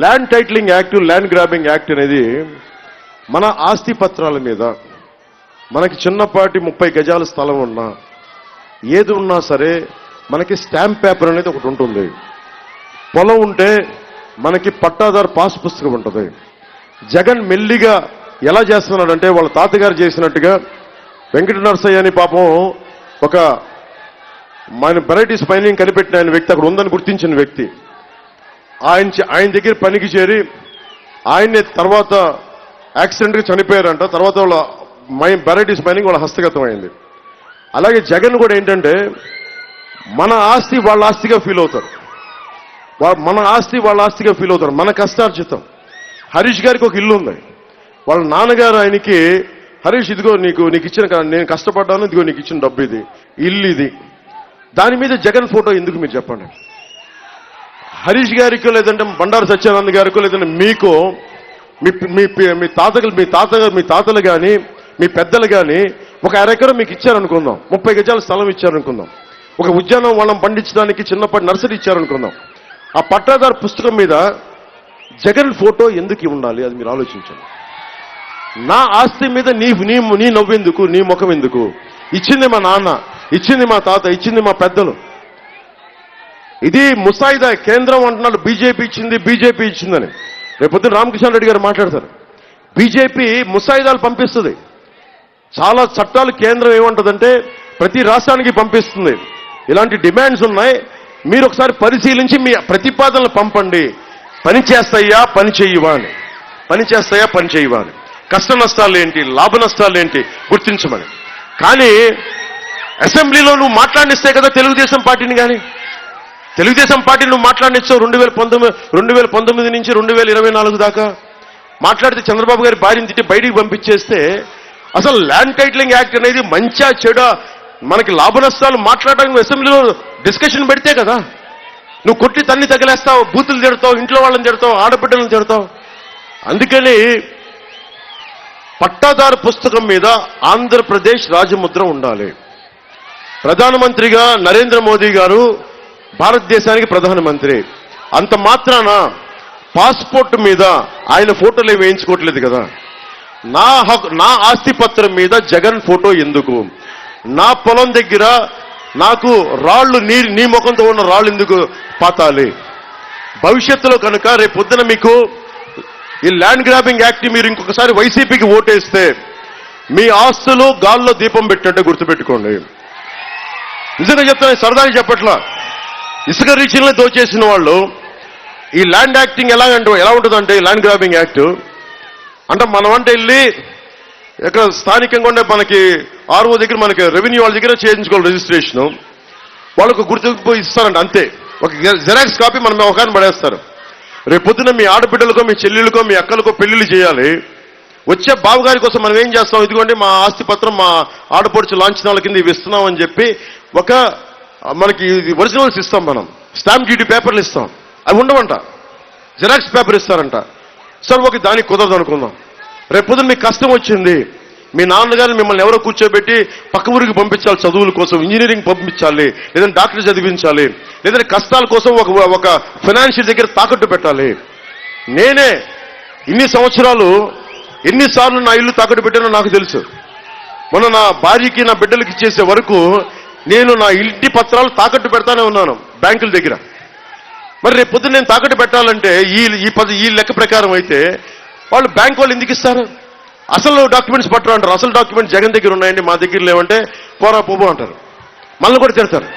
Land titling act land grabbing act అనేది మన ఆస్తి పత్రాల మీద మనకి చిన్నపాటి ముప్పై గజాల స్థలం ఉన్నా ఏది ఉన్నా సరే మనకి స్టాంప్ పేపర్ అనేది ఒకటి ఉంటుంది. పొలం ఉంటే మనకి పట్టాదారు పాస్ పుస్తకం ఉంటుంది. జగన్ మెల్లిగా ఎలా చేస్తున్నాడంటే వాళ్ళ తాతగారు చేసినట్టుగా వెంకట నరసయ్య అని పాపం ఒక మన వెరైటీస్ పైన కనిపెట్టిన ఆయన వ్యక్తి అక్కడ ఉందని గుర్తించిన వ్యక్తి. ఆయన ఆయన దగ్గర పనికి చేరి ఆయన్ని తర్వాత యాక్సిడెంట్గా చనిపోయారంట. తర్వాత వాళ్ళ మై వెరైటీస్ మైనింగ్ వాళ్ళ హస్తగతం అయింది. అలాగే జగన్ కూడా ఏంటంటే మన ఆస్తి వాళ్ళ ఆస్తిగా ఫీల్ అవుతారు. మన ఆస్తి వాళ్ళ ఆస్తిగా ఫీల్ అవుతారు. మన కష్టార్జితం. హరీష్ గారికి ఒక ఇల్లు ఉంది. వాళ్ళ నాన్నగారు ఆయనకి హరీష్ ఇదిగో నీకు నీకు ఇచ్చిన నేను కష్టపడ్డాను ఇదిగో నీకు ఇచ్చిన డబ్బు ఇది ఇల్లు ఇది. దాని మీద జగన్ ఫోటో ఎందుకు మీరు చెప్పండి? హరీష్ గారికో లేదంటే బండారు సత్యానంద్ గారికో లేదంటే మీకు మీ మీ మీ తాతలు మీ తాత మీ తాతలు కానీ మీ పెద్దలు కానీ ఒక అరెకరం మీకు ఇచ్చారనుకుందాం. ముప్పై గజాల స్థలం ఇచ్చారనుకుందాం. ఒక ఉద్యానవనం పండించడానికి చిన్నప్పటి నర్సరీ ఇచ్చారనుకుందాం. ఆ పట్టాదారు పుస్తకం మీద జగన్ ఫోటో ఎందుకు ఉండాలి? అది మీరు ఆలోచించండి. నా ఆస్తి మీద నీ నీ నీ నవ్వెందుకు? నీ ముఖం ఎందుకు? ఇచ్చింది మా నాన్న ఇచ్చింది మా తాత ఇచ్చింది మా పెద్దలు. ఇది ముసాయిదా కేంద్రం అంటున్నాడు బీజేపీ ఇచ్చింది బీజేపీ ఇచ్చిందని. రేపొద్దున రామకృష్ణ రెడ్డి గారు మాట్లాడతారు. బీజేపీ ముసాయిదాలు పంపిస్తుంది. చాలా చట్టాలు కేంద్రం ఏమంటుందంటే ప్రతి రాష్ట్రానికి పంపిస్తుంది. ఇలాంటి డిమాండ్స్ ఉన్నాయి. మీరు ఒకసారి పరిశీలించి మీ ప్రతిపాదనలు పంపండి. పని చేస్తాయా పని చెయ్యవా అని. పని చేస్తాయా పని చెయ్యవా అని. కష్ట నష్టాలు ఏంటి లాభ నష్టాలు ఏంటి గుర్తించమని. కానీ అసెంబ్లీలో నువ్వు మాట్లాడిస్తే కదా తెలుగుదేశం పార్టీని కానీ తెలుగుదేశం పార్టీ నువ్వు మాట్లాడించావు రెండు వేల పంతొమ్మిది రెండు వేల పంతొమ్మిది నుంచి రెండు వేల ఇరవై నాలుగు దాకా. మాట్లాడితే చంద్రబాబు గారి భార్యని తిట్టి బయటికి పంపించేస్తే అసలు ల్యాండ్ టైటిలింగ్ యాక్ట్ అనేది మంచా చెడా మనకి లాభనష్టాలు మాట్లాడడానికి అసెంబ్లీలో డిస్కషన్ పెడితే కదా. నువ్వు కొట్టి తన్ని తగిలేస్తావు బూతులు తిడతావు ఇంట్లో వాళ్ళని తిడతావు ఆడబిడ్డలను తిడతావు. అందుకని పట్టాదారు పుస్తకం మీద ఆంధ్రప్రదేశ్ రాజముద్ర ఉండాలి. ప్రధానమంత్రిగా నరేంద్ర మోదీ గారు భారతదేశానికి ప్రధానమంత్రి. అంత మాత్రాన పాస్పోర్ట్ మీద ఆయన ఫోటోలు వేయించుకోవట్లేదు కదా. నా హక్కు నా ఆస్తి పత్రం మీద జగన్ ఫోటో ఎందుకు? నా పొలం దగ్గర నాకు రాళ్ళు నీ నీ ముఖంతో ఉన్న రాళ్ళు ఎందుకు పాతాలి? భవిష్యత్తులో కనుక రేపు పొద్దున మీకు ఈ ల్యాండ్ గ్రాబింగ్ యాక్ట్ మీరు ఇంకొకసారి వైసీపీకి ఓటేస్తే మీ ఆస్తులు గాల్లో దీపం పెట్టంటే గుర్తుపెట్టుకోండి. నిజంగా చెప్తాను సరదాగా చెప్పట్లా. ఇసుక రీచ్లనే దోచేసిన వాళ్ళు ఈ ల్యాండ్ యాక్టింగ్ ఎలా అంటే ఎలా ఉంటుందంటే ఈ ల్యాండ్ గ్రాబింగ్ యాక్ట్. అంటే మనం అంటే వెళ్ళి ఇక్కడ స్థానికంగా ఉండే మనకి ఆర్ఓ దగ్గర మనకి రెవెన్యూ వాళ్ళ దగ్గర చేయించుకోవాలి రిజిస్ట్రేషన్. వాళ్ళకు గుర్తింపు ఇస్తారండి అంతే. ఒక జెరాక్స్ కాపీ మనం ఒక పడేస్తారు. రేపు పొద్దున మీ ఆడబిడ్డలకో మీ చెల్లెళ్ళకో మీ అక్కలకో పెళ్ళిళ్ళు చేయాలి. వచ్చే బావగారి కోసం మనం ఏం చేస్తాం? ఇదిగోండి మా ఆస్తి పత్రం మా ఆడపడుచు లాంఛనాల కింద ఇవి ఇస్తున్నాం అని చెప్పి ఒక మనకి ఒరిజినల్స్ ఇస్తాం మనం. స్టాంప్ డ్యూటీ పేపర్లు ఇస్తాం. అవి ఉండవంట. జిరాక్స్ పేపర్ ఇస్తారంట. సార్ ఒక దానికి కుదరదు అనుకుందాం. రేపు మీకు కష్టం వచ్చింది. మీ నాన్నగారు మిమ్మల్ని ఎవరో కూర్చోబెట్టి పక్క ఊరికి పంపించాలి చదువుల కోసం ఇంజనీరింగ్ పంపించాలి లేదంటే డాక్టర్ చదివించాలి లేదంటే కష్టాల కోసం ఒక ఒక ఫైనాన్షియల్ దగ్గర తాకట్టు పెట్టాలి. నేనే ఇన్ని సంవత్సరాలు ఎన్నిసార్లు నా ఇల్లు తాకట్టు పెట్టానో నాకు తెలుసు. మొన్న నా భార్యకి నా బిడ్డలకి ఇచ్చేసే వరకు నేను నా ఇంటి పత్రాలు తాకట్టు పెడతానే ఉన్నాను బ్యాంకుల దగ్గర. మరి రేపు పొద్దున్న నేను తాకట్టు పెట్టాలంటే ఈ ఈ పది ఈ లెక్క ప్రకారం అయితే వాళ్ళు బ్యాంక్ వాళ్ళు ఎందుకు ఇస్తారు? అసలు డాక్యుమెంట్స్ పట్టరు అంటారు. అసలు డాక్యుమెంట్స్ జగన్ దగ్గర ఉన్నాయండి మా దగ్గర లేవంటే పోరా పోబో అంటారు. మళ్ళీ కూడా తిడతారు.